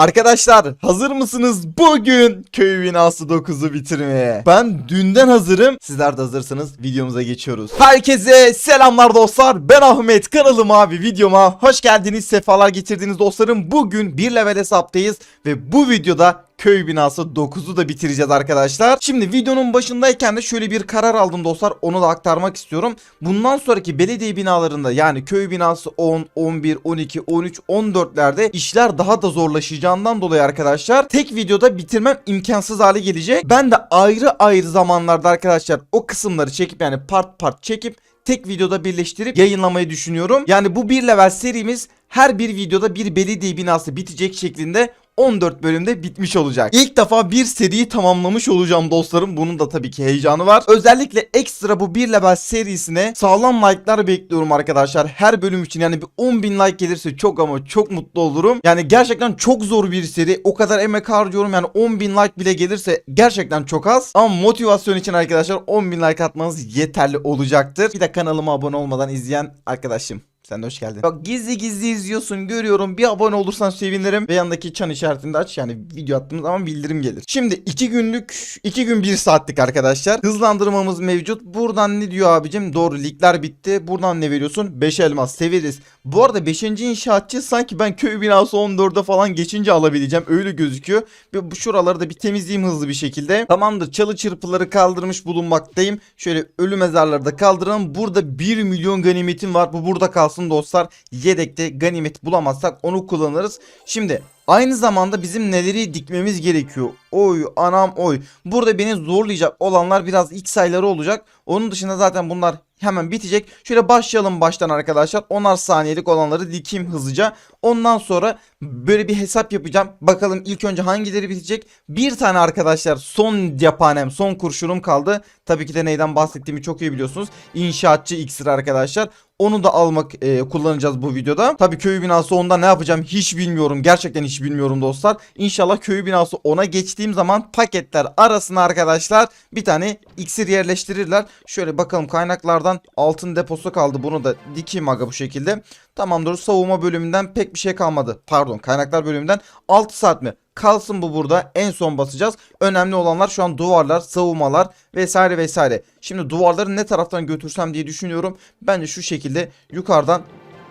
Arkadaşlar hazır mısınız bugün köy binası 9'u bitirmeye? Ben dünden hazırım. Sizler de hazırsanız videomuza geçiyoruz. Herkese selamlar dostlar. Ben Ahmet. Kanalım abi videoma hoş geldiniz. Sefalar getirdiniz dostlarım. Bugün bir level hesaptayız ve bu videoda köy binası 9'u da bitireceğiz arkadaşlar. Şimdi videonun başındayken de şöyle bir karar aldım dostlar. Onu da aktarmak istiyorum. Bundan sonraki belediye binalarında yani köy binası 10, 11, 12, 13, 14'lerde işler daha da zorlaşacağından dolayı arkadaşlar tek videoda bitirmem imkansız hale gelecek. Ben de ayrı ayrı zamanlarda arkadaşlar o kısımları çekip yani part part çekip tek videoda birleştirip yayınlamayı düşünüyorum. Yani bu bir level serimiz her bir videoda bir belediye binası bitecek şeklinde 14 bölümde bitmiş olacak. İlk defa bir seriyi tamamlamış olacağım dostlarım. Bunun da tabii ki heyecanı var. Özellikle ekstra bu bir level serisine sağlam like'lar bekliyorum arkadaşlar. Her bölüm için yani bir 10.000 like gelirse çok ama çok mutlu olurum. Yani gerçekten çok zor bir seri. O kadar emek harcıyorum yani 10.000 like bile gelirse gerçekten çok az. Ama motivasyon için arkadaşlar 10.000 like atmanız yeterli olacaktır. Bir de kanalıma abone olmadan izleyen arkadaşım. Sen de hoş geldin. Bak gizli gizli izliyorsun görüyorum. Bir abone olursan sevinirim. Ve yanındaki çan işaretini de aç. Yani video attığım zaman bildirim gelir. Şimdi iki günlük iki gün bir saatlik arkadaşlar. Hızlandırmamız mevcut. Buradan ne diyor abicim? Doğru ligler bitti. Buradan ne veriyorsun? 5 elmas severiz. Bu arada 5. inşaatçı sanki ben köy binası 14'e falan geçince alabileceğim. Öyle gözüküyor. Bu şuraları da bir temizleyeyim hızlı bir şekilde. Tamamdır. Çalı çırpıları kaldırmış bulunmaktayım. Şöyle ölü mezarları da kaldıralım. Burada 1 milyon ganimetim var. Bu burada kalsın dostlar. Yedekte ganimet bulamazsak onu kullanırız. Şimdi Aynı zamanda bizim neleri dikmemiz gerekiyor. Oy anam oy. Burada beni zorlayacak olanlar biraz X sayıları olacak. Onun dışında zaten bunlar hemen bitecek. Şöyle başlayalım baştan arkadaşlar. 10'ar saniyelik olanları dikeyim hızlıca. Ondan sonra böyle bir hesap yapacağım. Bakalım ilk önce hangileri bitecek. Bir tane arkadaşlar son cephanem son kurşunum kaldı. Tabii ki de neyden bahsettiğimi çok iyi biliyorsunuz. İnşaatçı iksir arkadaşlar. Onu da almak e, kullanacağız bu videoda. Tabii köy binası onda ne yapacağım hiç bilmiyorum. Gerçekten hiç bilmiyorum dostlar. İnşallah köy binası ona geçtiğim zaman paketler arasına arkadaşlar bir tane iksir yerleştirirler. Şöyle bakalım kaynaklardan altın deposu kaldı. Bunu da dikeyim aga bu şekilde. Tamamdır savunma bölümünden pek bir şey kalmadı. Pardon kaynaklar bölümünden 6 saat mi? Kalsın bu burada en son basacağız. Önemli olanlar şu an duvarlar, savunmalar vesaire vesaire. Şimdi duvarları ne taraftan götürsem diye düşünüyorum. Bence şu şekilde yukarıdan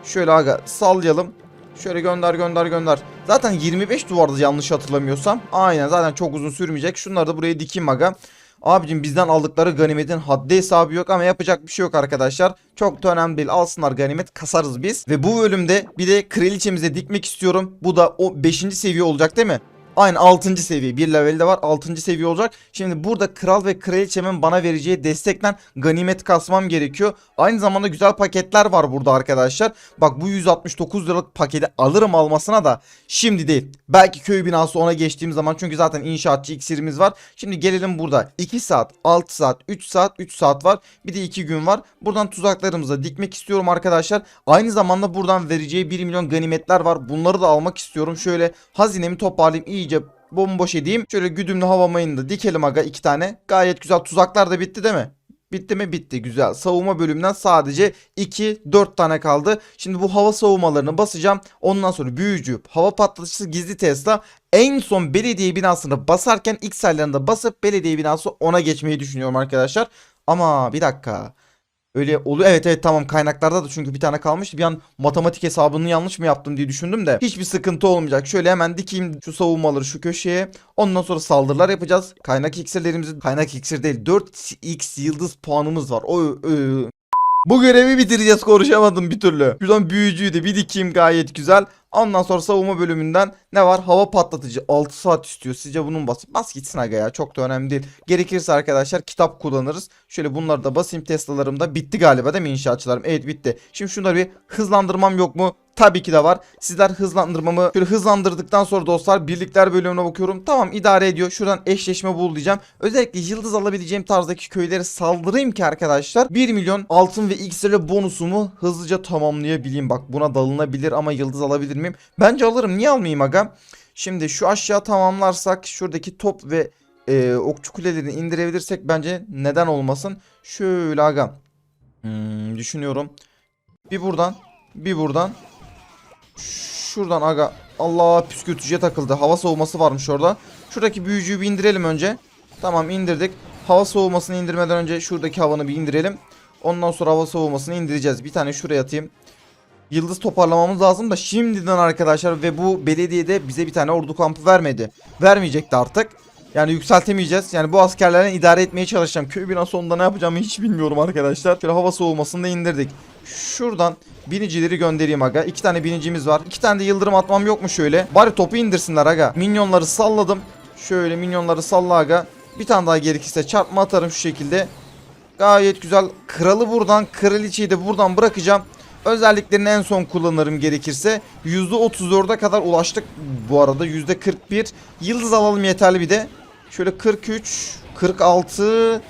şöyle aga sallayalım. Şöyle gönder gönder gönder. Zaten 25 duvarda yanlış hatırlamıyorsam. Aynen zaten çok uzun sürmeyecek. Şunları da buraya dikeyim aga. Abicim bizden aldıkları ganimetin haddi hesabı yok ama yapacak bir şey yok arkadaşlar. Çok da önemli değil. Alsınlar ganimet kasarız biz. Ve bu bölümde bir de kraliçemize dikmek istiyorum. Bu da o 5. seviye olacak değil mi? Aynı 6. seviye. Bir levelde var 6. seviye olacak. Şimdi burada kral ve kraliçemin bana vereceği destekten ganimet kasmam gerekiyor. Aynı zamanda güzel paketler var burada arkadaşlar. Bak bu 169 liralık paketi alırım almasına da şimdi değil. Belki köy binası ona geçtiğim zaman çünkü zaten inşaatçı iksirimiz var. Şimdi gelelim burada 2 saat, 6 saat, 3 saat, 3 saat var. Bir de 2 gün var. Buradan tuzaklarımıza dikmek istiyorum arkadaşlar. Aynı zamanda buradan vereceği 1 milyon ganimetler var. Bunları da almak istiyorum. Şöyle hazinemi toparlayayım iyice bomboş edeyim. Şöyle güdümlü hava mayını da dikelim aga iki tane. Gayet güzel tuzaklar da bitti değil mi? Bitti mi? Bitti. Güzel. Savunma bölümünden sadece 2-4 tane kaldı. Şimdi bu hava savunmalarını basacağım. Ondan sonra büyücü, hava patlatıcısı, gizli Tesla. En son belediye binasını basarken ilk sayılarında basıp belediye binası ona geçmeyi düşünüyorum arkadaşlar. Ama bir dakika. Öyle oluyor. Evet evet tamam kaynaklarda da çünkü bir tane kalmıştı. Bir an matematik hesabını yanlış mı yaptım diye düşündüm de. Hiçbir sıkıntı olmayacak. Şöyle hemen dikeyim şu savunmaları şu köşeye. Ondan sonra saldırılar yapacağız. Kaynak iksirlerimizi kaynak iksir değil 4x yıldız puanımız var. O, o- bu görevi bitireceğiz konuşamadım bir türlü. Şuradan büyücüyü bir dikeyim gayet güzel. Ondan sonra savunma bölümünden ne var? Hava patlatıcı 6 saat istiyor. Sizce bunun bas. Bas gitsin aga ya çok da önemli değil. Gerekirse arkadaşlar kitap kullanırız. Şöyle bunları da basayım Tesla'larımda. Bitti galiba değil mi inşaatçılarım? Evet bitti. Şimdi şunları bir hızlandırmam yok mu? Tabii ki de var. Sizler hızlandırmamı şöyle hızlandırdıktan sonra dostlar birlikler bölümüne bakıyorum. Tamam idare ediyor. Şuradan eşleşme bul diyeceğim. Özellikle yıldız alabileceğim tarzdaki köylere saldırayım ki arkadaşlar 1 milyon altın ve iksirle bonusumu hızlıca tamamlayabileyim. Bak buna dalınabilir ama yıldız alabilir miyim? Bence alırım. Niye almayayım aga? Şimdi şu aşağı tamamlarsak şuradaki top ve e, okçu kulelerini indirebilirsek bence neden olmasın? Şöyle aga. Hmm, düşünüyorum. Bir buradan, bir buradan. Şuradan aga. Allah püskürtücüye takıldı. Hava soğuması varmış orada. Şuradaki büyücüyü bir indirelim önce. Tamam indirdik. Hava soğumasını indirmeden önce şuradaki havanı bir indirelim. Ondan sonra hava soğumasını indireceğiz. Bir tane şuraya atayım. Yıldız toparlamamız lazım da şimdiden arkadaşlar ve bu belediyede bize bir tane ordu kampı vermedi. Vermeyecekti artık. Yani yükseltemeyeceğiz. Yani bu askerlerle idare etmeye çalışacağım. Köy binası sonunda ne yapacağımı hiç bilmiyorum arkadaşlar. Şöyle hava soğumasını da indirdik. Şuradan binicileri göndereyim aga. İki tane binicimiz var. İki tane de yıldırım atmam yok mu şöyle? Bari topu indirsinler aga. Minyonları salladım. Şöyle minyonları salla aga. Bir tane daha gerekirse çarpma atarım şu şekilde. Gayet güzel. Kralı buradan, kraliçeyi de buradan bırakacağım. Özelliklerini en son kullanırım gerekirse. %34'e kadar ulaştık bu arada. %41. Yıldız alalım yeterli bir de. Şöyle 43, 46,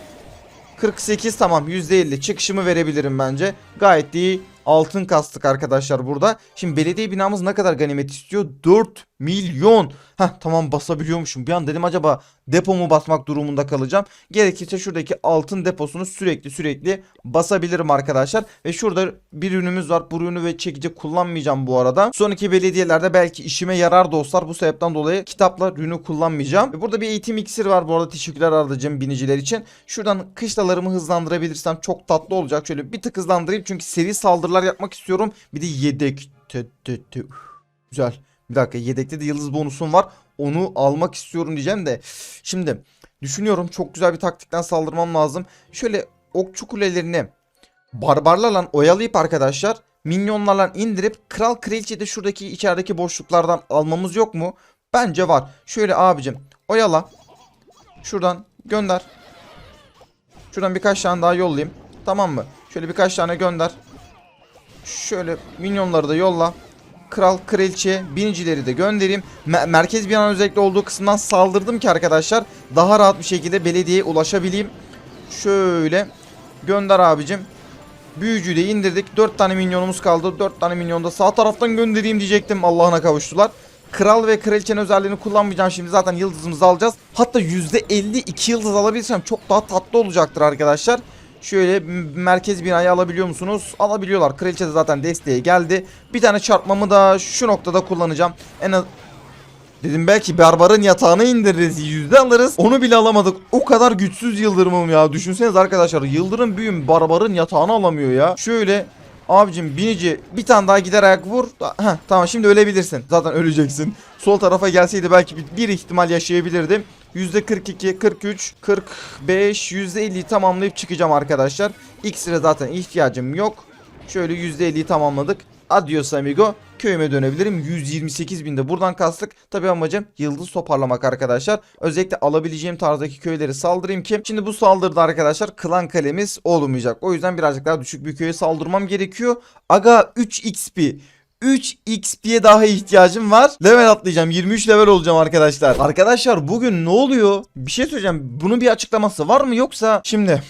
48 tamam %50 çıkışımı verebilirim bence. Gayet iyi altın kastık arkadaşlar burada. Şimdi belediye binamız ne kadar ganimet istiyor? 4 milyon. Heh tamam basabiliyormuşum. Bir an dedim acaba depomu basmak durumunda kalacağım. Gerekirse şuradaki altın deposunu sürekli sürekli basabilirim arkadaşlar. Ve şurada bir ürünümüz var. Bu ürünü ve çekici kullanmayacağım bu arada. Sonraki belediyelerde belki işime yarar dostlar. Bu sebepten dolayı kitapla ürünü kullanmayacağım. Ve burada bir eğitim iksiri var. Bu arada teşekkürler Ardacığım biniciler için. Şuradan kışlalarımı hızlandırabilirsem çok tatlı olacak. Şöyle bir tık hızlandırayım çünkü seri saldırılar yapmak istiyorum. Bir de yedek. Güzel. Bir dakika yedekte de yıldız bonusum var. Onu almak istiyorum diyeceğim de. Şimdi düşünüyorum çok güzel bir taktikten saldırmam lazım. Şöyle okçu kulelerini barbarlarla oyalayıp arkadaşlar minyonlarla indirip kral kraliçe de şuradaki içerideki boşluklardan almamız yok mu? Bence var. Şöyle abicim oyala. Şuradan gönder. Şuradan birkaç tane daha yollayayım. Tamam mı? Şöyle birkaç tane gönder. Şöyle minyonları da yolla. Kral, kraliçe, binicileri de göndereyim. Me- merkez bir an özellikle olduğu kısımdan saldırdım ki arkadaşlar. Daha rahat bir şekilde belediyeye ulaşabileyim. Şöyle gönder abicim. Büyücüyü de indirdik. 4 tane minyonumuz kaldı. 4 tane minyonu da sağ taraftan göndereyim diyecektim. Allah'ına kavuştular. Kral ve kraliçenin özelliğini kullanmayacağım şimdi. Zaten yıldızımızı alacağız. Hatta %52 yıldız alabilirsem çok daha tatlı olacaktır arkadaşlar. Şöyle merkez binayı alabiliyor musunuz? Alabiliyorlar. Kraliçe de zaten desteğe geldi. Bir tane çarpmamı da şu noktada kullanacağım. En az... Dedim belki barbarın yatağını indiririz yüzde alırız. Onu bile alamadık. O kadar güçsüz yıldırımım ya. Düşünseniz arkadaşlar yıldırım büyüm barbarın yatağını alamıyor ya. Şöyle abicim binici bir tane daha gider ayak vur. Heh, tamam şimdi ölebilirsin. Zaten öleceksin. Sol tarafa gelseydi belki bir ihtimal yaşayabilirdim. %42, 43, 45, %50'yi tamamlayıp çıkacağım arkadaşlar. İksire zaten ihtiyacım yok. Şöyle %50'yi tamamladık. Adios amigo. Köyüme dönebilirim. 128 binde buradan kastık. Tabi amacım yıldız toparlamak arkadaşlar. Özellikle alabileceğim tarzdaki köyleri saldırayım ki. Şimdi bu saldırıda arkadaşlar klan kalemiz olmayacak. O yüzden birazcık daha düşük bir köye saldırmam gerekiyor. Aga 3 XP. 3 XP'ye daha ihtiyacım var. Level atlayacağım. 23 level olacağım arkadaşlar. Arkadaşlar bugün ne oluyor? Bir şey söyleyeceğim. Bunun bir açıklaması var mı yoksa şimdi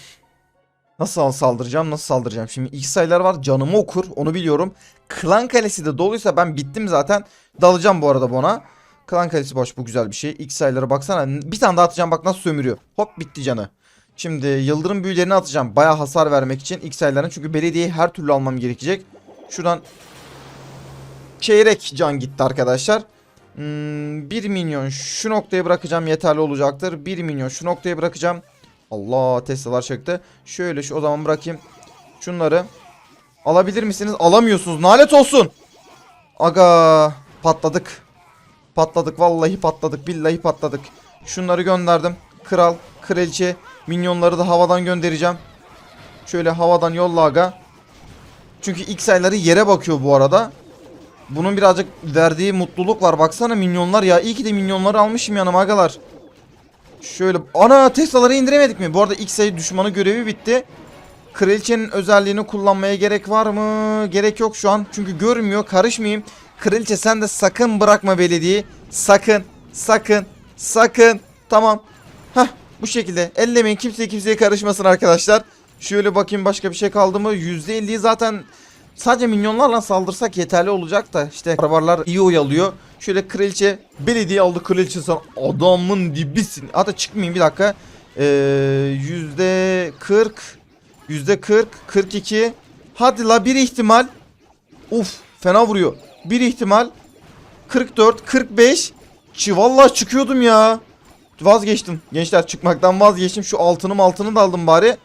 Nasıl saldıracağım nasıl saldıracağım? Şimdi ilk sayılar var. Canımı okur. Onu biliyorum. Klan kalesi de doluysa ben bittim zaten. Dalacağım bu arada buna Klan kalesi boş. Bu güzel bir şey. İlk sayılara baksana. Bir tane daha atacağım. Bak nasıl sömürüyor. Hop bitti canı. Şimdi yıldırım büyülerini atacağım. Baya hasar vermek için ilk sayılarına Çünkü belediyeyi her türlü almam gerekecek. Şuradan Çeyrek can gitti arkadaşlar Hmm, 1 milyon şu noktaya bırakacağım yeterli olacaktır 1 milyon şu noktaya bırakacağım Allah Tesla'lar çıktı. Şöyle şu o zaman bırakayım. Şunları alabilir misiniz? Alamıyorsunuz. Nalet olsun. Aga patladık. Patladık vallahi patladık. Billahi patladık. Şunları gönderdim. Kral, kraliçe, minyonları da havadan göndereceğim. Şöyle havadan yolla aga. Çünkü ilk sayıları yere bakıyor bu arada. Bunun birazcık verdiği mutluluk var. Baksana minyonlar ya. İyi ki de minyonları almışım yanıma agalar. Şöyle ana Tesla'ları indiremedik mi? Bu arada ilk sayı düşmanı görevi bitti. Kraliçenin özelliğini kullanmaya gerek var mı? Gerek yok şu an. Çünkü görmüyor. Karışmayayım. Kraliçe sen de sakın bırakma belediyeyi. Sakın. Sakın. Sakın. Tamam. Hah bu şekilde. Ellemeyin. Kimseye kimseye karışmasın arkadaşlar. Şöyle bakayım başka bir şey kaldı mı? %50'yi zaten sadece minyonlarla saldırsak yeterli olacak da işte barbarlar iyi oyalıyor. Şöyle kraliçe belediye aldı kraliçe sen adamın dibisin. Hatta çıkmayayım bir dakika. Ee, yüzde 40 yüzde 40 42 hadi la bir ihtimal. Uf fena vuruyor. Bir ihtimal 44, 45. Çi vallahi çıkıyordum ya. Vazgeçtim. Gençler çıkmaktan vazgeçtim. Şu altını altını da aldım bari.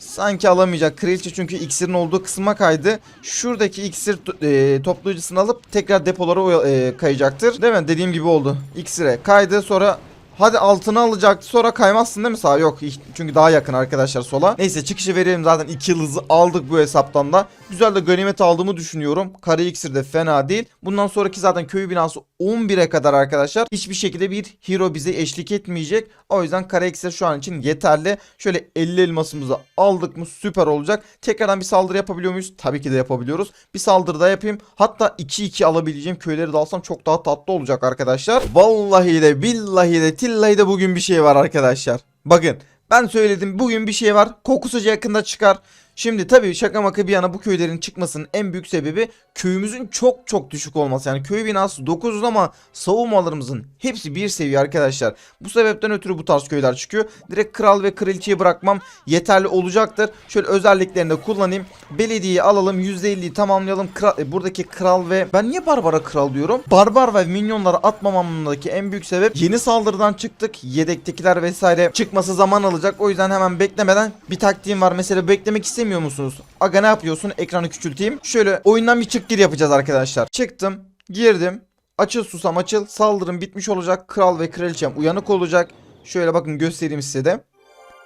Sanki alamayacak. Kraliçe çünkü iksirin olduğu kısma kaydı. Şuradaki iksir e, toplayıcısını alıp tekrar depolara e, kayacaktır. Değil mi? Dediğim gibi oldu. İksire kaydı sonra Hadi altını alacaktı sonra kaymazsın değil mi sağa? Yok çünkü daha yakın arkadaşlar sola. Neyse çıkışı verelim zaten 2 yıldızı aldık bu hesaptan da. Güzel de ganimet aldığımı düşünüyorum. Kara iksir de fena değil. Bundan sonraki zaten köy binası 11'e kadar arkadaşlar. Hiçbir şekilde bir hero bize eşlik etmeyecek. O yüzden kara iksir şu an için yeterli. Şöyle 50 elmasımızı aldık mı süper olacak. Tekrardan bir saldırı yapabiliyor muyuz? Tabii ki de yapabiliyoruz. Bir saldırı da yapayım. Hatta 2-2 alabileceğim köyleri de alsam çok daha tatlı olacak arkadaşlar. Vallahi de billahi de tillahi de bugün bir şey var arkadaşlar. Bakın ben söyledim bugün bir şey var. Kokusu yakında çıkar. Şimdi tabii şaka maka bir yana bu köylerin çıkmasının en büyük sebebi köyümüzün çok çok düşük olması. Yani köy binası 900 ama savunmalarımızın hepsi bir seviye arkadaşlar. Bu sebepten ötürü bu tarz köyler çıkıyor. Direkt kral ve kraliçeyi bırakmam yeterli olacaktır. Şöyle özelliklerini de kullanayım. Belediyeyi alalım %50'yi tamamlayalım. Kral, e, buradaki kral ve ben niye barbara kral diyorum? Barbar ve minyonları atmamamdaki en büyük sebep yeni saldırıdan çıktık. Yedektekiler vesaire çıkması zaman alacak. O yüzden hemen beklemeden bir taktiğim var. Mesela beklemek istemiyor musunuz? Aga ne yapıyorsun? Ekranı küçülteyim. Şöyle oyundan bir çık gir yapacağız arkadaşlar. Çıktım. Girdim. Açıl susam açıl. Saldırım bitmiş olacak. Kral ve kraliçem uyanık olacak. Şöyle bakın göstereyim size de.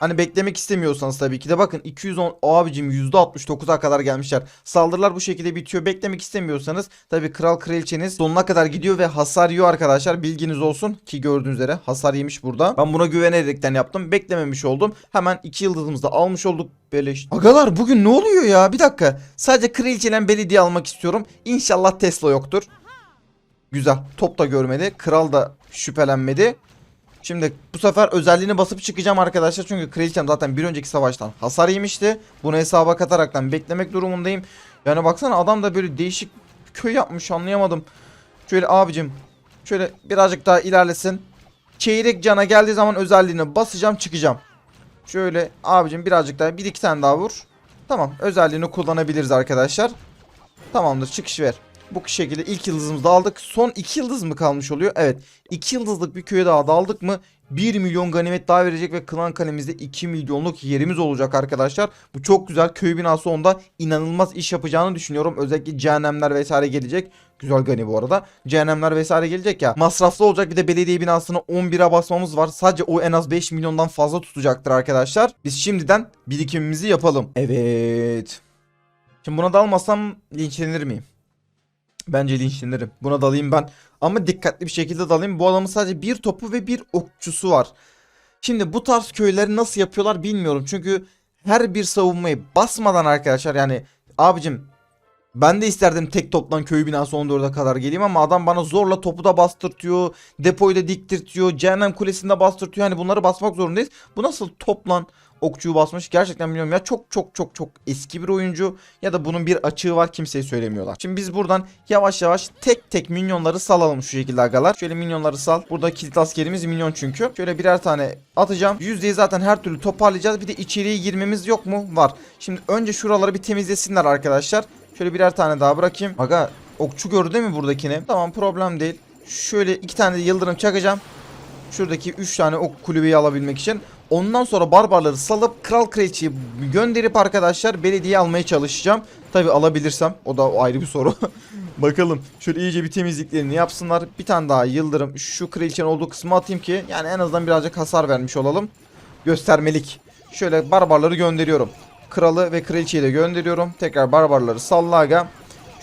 Hani beklemek istemiyorsanız tabii ki de bakın 210 abicim %69'a kadar gelmişler. Saldırılar bu şekilde bitiyor. Beklemek istemiyorsanız tabii kral kraliçeniz sonuna kadar gidiyor ve hasar yiyor arkadaşlar. Bilginiz olsun ki gördüğünüz üzere hasar yemiş burada. Ben buna güvenerekten yaptım. Beklememiş oldum. Hemen 2 yıldızımızı da almış olduk. Böyle işte. Agalar bugün ne oluyor ya? Bir dakika. Sadece kraliçeden belediye almak istiyorum. İnşallah Tesla yoktur. Güzel. Top da görmedi. Kral da şüphelenmedi. Şimdi bu sefer özelliğini basıp çıkacağım arkadaşlar. Çünkü kraliçem zaten bir önceki savaştan hasar yemişti. Bunu hesaba kataraktan beklemek durumundayım. Yani baksana adam da böyle değişik köy yapmış anlayamadım. Şöyle abicim şöyle birazcık daha ilerlesin. Çeyrek cana geldiği zaman özelliğini basacağım çıkacağım. Şöyle abicim birazcık daha bir iki tane daha vur. Tamam özelliğini kullanabiliriz arkadaşlar. Tamamdır çıkış ver. Bu şekilde ilk yıldızımızı da aldık. Son iki yıldız mı kalmış oluyor? Evet. 2 yıldızlık bir köye daha da aldık mı 1 milyon ganimet daha verecek ve klan kalemizde 2 milyonluk yerimiz olacak arkadaşlar. Bu çok güzel. Köy binası onda inanılmaz iş yapacağını düşünüyorum. Özellikle cehennemler vesaire gelecek. Güzel gani bu arada. Cehennemler vesaire gelecek ya. Masraflı olacak bir de belediye binasını 11'e basmamız var. Sadece o en az 5 milyondan fazla tutacaktır arkadaşlar. Biz şimdiden birikimimizi yapalım. Evet. Şimdi buna dalmasam linçlenir miyim? Bence linçlenirim. Buna dalayım ben. Ama dikkatli bir şekilde dalayım. Bu adamın sadece bir topu ve bir okçusu var. Şimdi bu tarz köyleri nasıl yapıyorlar bilmiyorum. Çünkü her bir savunmayı basmadan arkadaşlar yani abicim ben de isterdim tek toptan köy binası 14'e kadar geleyim ama adam bana zorla topu da bastırtıyor. Depoyu da diktirtiyor. Cehennem kulesini de bastırtıyor. Hani bunları basmak zorundayız. Bu nasıl toplan okçuyu basmış gerçekten bilmiyorum ya çok çok çok çok eski bir oyuncu ya da bunun bir açığı var kimseye söylemiyorlar. Şimdi biz buradan yavaş yavaş tek tek minyonları salalım şu şekilde agalar. Şöyle minyonları sal. Burada kilit askerimiz minyon çünkü. Şöyle birer tane atacağım. Yüzdeyi zaten her türlü toparlayacağız. Bir de içeriye girmemiz yok mu? Var. Şimdi önce şuraları bir temizlesinler arkadaşlar. Şöyle birer tane daha bırakayım. Aga okçu gördü değil mi buradakini? Tamam problem değil. Şöyle iki tane de yıldırım çakacağım. Şuradaki 3 tane ok kulübeyi alabilmek için. Ondan sonra barbarları salıp kral kraliçeyi gönderip arkadaşlar belediye almaya çalışacağım. Tabi alabilirsem o da ayrı bir soru. Bakalım şöyle iyice bir temizliklerini yapsınlar. Bir tane daha yıldırım şu kraliçenin olduğu kısmı atayım ki yani en azından birazcık hasar vermiş olalım. Göstermelik. Şöyle barbarları gönderiyorum. Kralı ve kraliçeyi de gönderiyorum. Tekrar barbarları salla aga.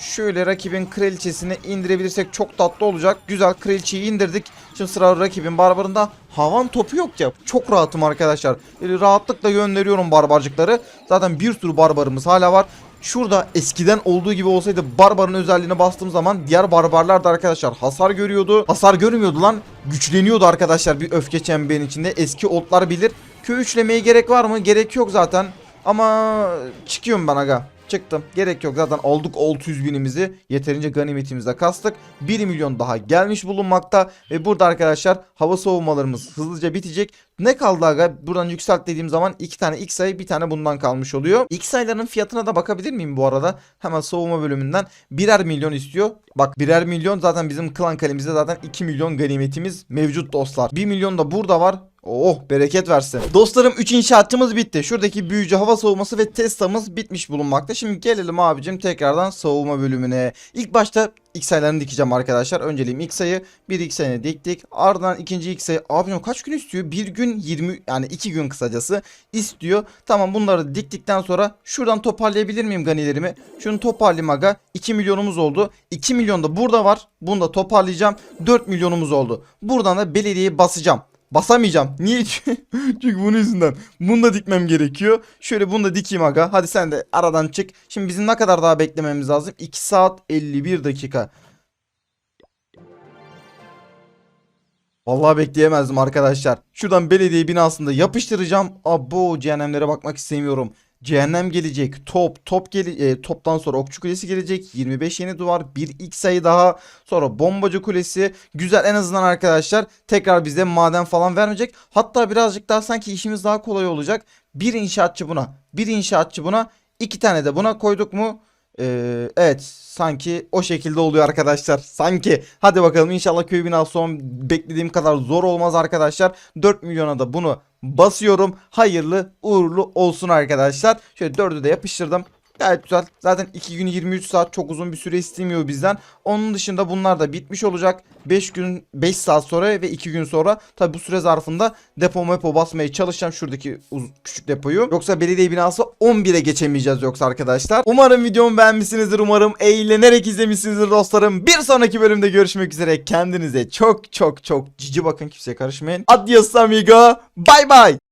Şöyle rakibin kraliçesini indirebilirsek çok tatlı olacak. Güzel kraliçeyi indirdik. Şimdi sıra rakibin barbarında. Havan topu yok ya. Çok rahatım arkadaşlar. Rahatlıkla gönderiyorum barbarcıkları. Zaten bir sürü barbarımız hala var. Şurada eskiden olduğu gibi olsaydı barbarın özelliğine bastığım zaman diğer barbarlar da arkadaşlar hasar görüyordu. Hasar görmüyordu lan. Güçleniyordu arkadaşlar bir öfke çemberin içinde. Eski otlar bilir. Köy üçlemeye gerek var mı? Gerek yok zaten. Ama çıkıyorum ben aga. Çıktım. Gerek yok zaten aldık 600 binimizi. Yeterince ganimetimize kastık. 1 milyon daha gelmiş bulunmakta. Ve burada arkadaşlar hava savunmalarımız hızlıca bitecek. Ne kaldı aga? Buradan yükselt dediğim zaman iki tane X sayı bir tane bundan kalmış oluyor. X sayıların fiyatına da bakabilir miyim bu arada? Hemen savunma bölümünden birer milyon istiyor. Bak birer milyon zaten bizim klan kalemizde zaten 2 milyon ganimetimiz mevcut dostlar. 1 milyon da burada var. Oh bereket versin. Dostlarım 3 inşaatçımız bitti. Şuradaki büyücü hava savunması ve Tesla'mız bitmiş bulunmakta. Şimdi gelelim abicim tekrardan savunma bölümüne. İlk başta X sayılarını dikeceğim arkadaşlar. Önceliğim X sayı. Bir X sayını diktik. Ardından ikinci X sayı. Abicim kaç gün istiyor? Bir gün 20 yani 2 gün kısacası istiyor. Tamam bunları diktikten sonra şuradan toparlayabilir miyim ganilerimi? Şunu toparlayayım aga. 2 milyonumuz oldu. 2 milyon da burada var. Bunu da toparlayacağım. 4 milyonumuz oldu. Buradan da belediyeyi basacağım. Basamayacağım. Niye? Çünkü bunun yüzünden. Bunu da dikmem gerekiyor. Şöyle bunu da dikeyim aga. Hadi sen de aradan çık. Şimdi bizim ne kadar daha beklememiz lazım? 2 saat 51 dakika. Vallahi bekleyemezdim arkadaşlar. Şuradan belediye binasında yapıştıracağım. Abo cehennemlere bakmak istemiyorum. Cehennem gelecek. Top, top gele e, toptan sonra okçu kulesi gelecek. 25 yeni duvar, bir ilk sayı daha. Sonra bombacı kulesi. Güzel en azından arkadaşlar. Tekrar bize maden falan vermeyecek. Hatta birazcık daha sanki işimiz daha kolay olacak. Bir inşaatçı buna, bir inşaatçı buna, iki tane de buna koyduk mu? Ee, evet sanki o şekilde oluyor arkadaşlar. Sanki. Hadi bakalım inşallah köy binası son beklediğim kadar zor olmaz arkadaşlar. 4 milyona da bunu basıyorum. Hayırlı uğurlu olsun arkadaşlar. Şöyle 4'ü de yapıştırdım. Gayet güzel. Zaten 2 gün 23 saat çok uzun bir süre istemiyor bizden. Onun dışında bunlar da bitmiş olacak. 5 gün 5 saat sonra ve 2 gün sonra tabi bu süre zarfında depo mepo basmaya çalışacağım şuradaki küçük depoyu. Yoksa belediye binası 11'e geçemeyeceğiz yoksa arkadaşlar. Umarım videomu beğenmişsinizdir. Umarım eğlenerek izlemişsinizdir dostlarım. Bir sonraki bölümde görüşmek üzere. Kendinize çok çok çok cici bakın kimseye karışmayın. Adios amigo. Bye bye.